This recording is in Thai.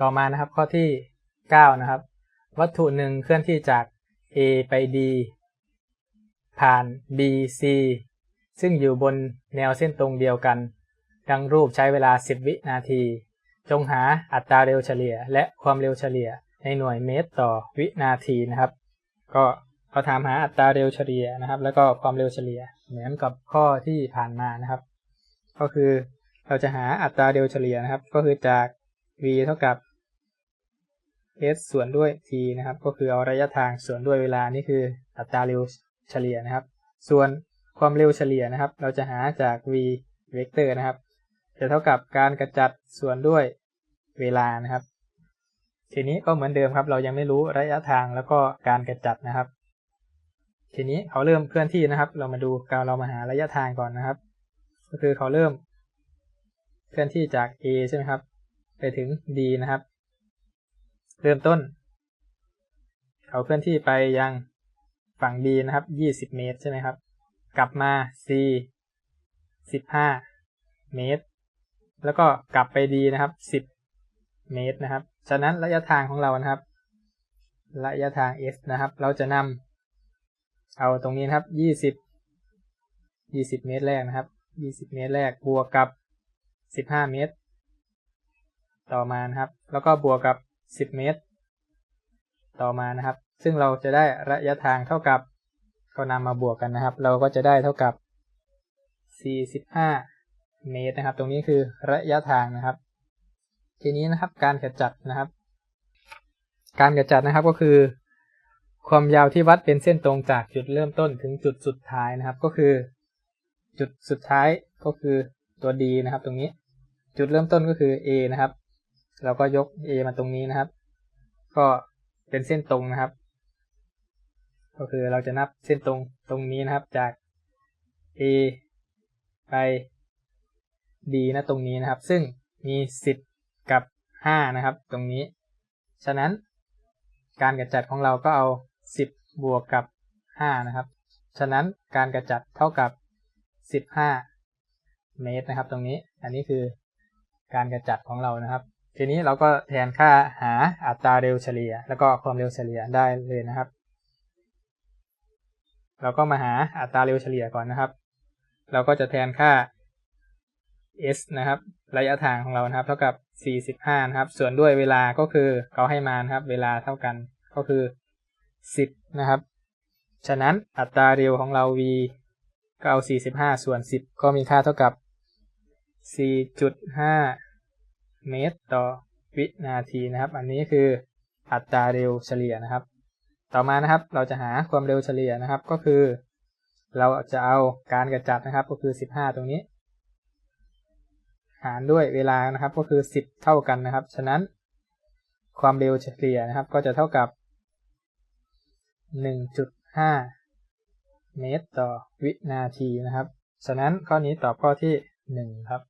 ต่อมานะครับข้อที่ 9 นะครับ วัตถุหนึ่งเคลื่อนที่จาก A ไป D ผ่าน B C ซึ่งอยู่บนแนวเส้นตรงเดียวกัน ดังรูปใช้เวลา 10 วินาที จงหาอัตราเร็วเฉลี่ย และความเร็วเฉลี่ยในหน่วยเมตรต่อวินาทีนะครับ ก็เขาถามหาอัตราเร็วเฉลี่ยนะครับ แล้วก็ความเร็วเฉลี่ย เหมือนกับข้อที่ผ่านมานะครับ ก็คือเราจะหาอัตราเร็วเฉลี่ยนะครับ ก็คือจาก v เท่ากับ s ส่วนด้วย t นะครับ ก็คือเอาระยะทางส่วนด้วยเวลานี่คืออัตราเร็วเฉลี่ยนะครับ ส่วนความเร็วเฉลี่ยนะครับ เราจะหาจาก v เวกเตอร์นะครับ จะเท่ากับการกระจัดส่วนด้วยเวลานะครับ ทีนี้ก็เหมือนเดิมครับ เรายังไม่รู้ระยะทางแล้วก็การกระจัดนะครับ ทีนี้เขาเริ่มเคลื่อนที่นะครับ เรามาดูการเรามาหาระยะทางก่อนนะครับ ก็คือเขาเริ่ม เคลื่อนที่จาก A ใช่ไหมครับ ไปถึง D นะครับ เริ่มต้น เขาเคลื่อนที่ไปยังฝั่ง B นะครับ20เมตรใช่ไหมครับ กลับมา C 15เมตร แล้วก็กลับไป D นะครับ10เมตรนะครับ ฉะนั้นระยะทางของเรานะครับ ระยะทาง S นะครับ เราจะนำเอาตรงนี้นะครับ20 20เมตรแรกนะครับ20เมตรแรกบวกกับ15เมตร ต่อมานะครับ แล้วก็บวกกับ 10 เมตร ต่อมานะครับ ซึ่งเราจะได้ระยะทางเท่ากับก็นำมาบวกกันนะครับ เราก็จะได้เท่ากับ 45 เมตรนะครับ ตรงนี้คือระยะทางนะครับ ทีนี้นะครับการกระจัดนะครับ การกระจัดนะครับก็คือ ความยาวที่วัดเป็นเส้นตรงจากจุดเริ่มต้นถึงจุดสุดท้ายนะครับ ก็คือ จุดสุดท้ายก็คือตัว D นะครับ ตรงนี้ จุดเริ่มต้นก็คือ A นะครับ เราก็ยก A มาตรงนี้นะครับ ก็เป็นเส้นตรงนะครับ ก็คือเราจะนับเส้นตรงตรงนี้นะครับจาก A ไป D นะตรงนี้นะครับ ซึ่งมี 10 กับ 5 นะครับ ตรงนี้ ฉะนั้นการกระจัดของเราก็เอา 10 บวกกับ 5 นะครับ ฉะนั้นการกระจัดเท่ากับ 15 เมตรนะครับ ตรงนี้ อันนี้คือการกระจัดของเรานะครับ ทีนี้เราก็แทนค่าหาอัตราเร็วเฉลี่ย แล้วก็ความเร็วเฉลี่ยได้เลยนะครับ เราก็มาหาอัตราเร็วเฉลี่ยก่อนนะครับ เราก็จะแทนค่า s นะครับระยะทางของเรานะครับ เท่ากับ 45 นะครับ ส่วนด้วยเวลาก็คือเขาให้มานะครับ เวลาเท่ากันก็คือ 10 นะครับ ฉะนั้นอัตราเร็วของเรา v ก็เอา 45 ส่วน 10 ก็มีค่าเท่ากับ 4.5 เมตรต่อวินาทีนะครับ อันนี้คืออัตราเร็วเฉลี่ยนะครับ ต่อมานะครับเราจะหาความเร็วเฉลี่ยนะครับก็คือ เราจะเอาการกระจัดนะครับก็คือ 15 ตรงนี้ หารด้วยเวลานะครับก็คือ 10 เท่ากันนะครับ ฉะนั้นความเร็วเฉลี่ยนะครับ ก็จะเท่ากับ 1.5 เมตรต่อวินาทีนะครับ ฉะนั้นข้อนี้ตอบข้อที่ 1 ครับ